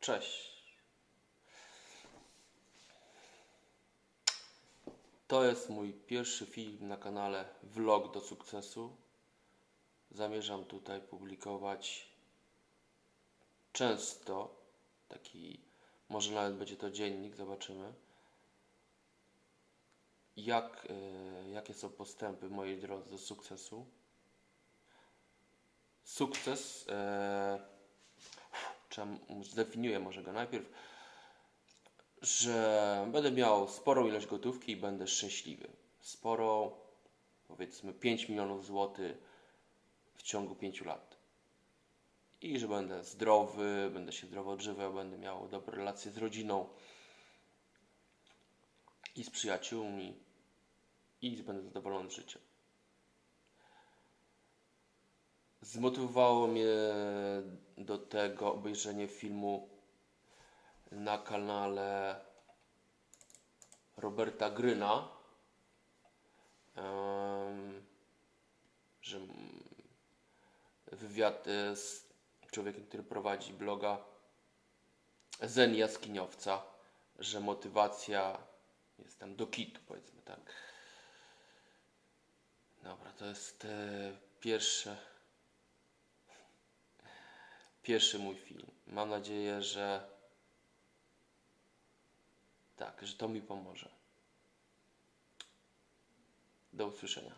Cześć. To jest mój pierwszy film na kanale Vlog do sukcesu. Zamierzam tutaj publikować często taki, może nawet będzie to dziennik, zobaczymy. Jak, e, jakie są postępy mojej drodze do sukcesu. Sukces, e, zdefiniuję może go najpierw, że będę miał sporą ilość gotówki i będę szczęśliwy. Sporo, powiedzmy 5 milionów złotych w ciągu 5 lat. I że będę zdrowy, będę się zdrowo odżywiał, będę miał dobre relacje z rodziną i z przyjaciółmi i będę zadowolony z życia. Zmotywowało mnie do tego obejrzenie filmu na kanale Roberta Gryna, że wywiad e, z człowiekiem, który prowadzi bloga Zen Jaskiniowca, że motywacja jest tam do kitu, powiedzmy tak. Dobra, to jest e, pierwsze pierwszy mój film. Mam nadzieję, że tak, że to mi pomoże. Do usłyszenia.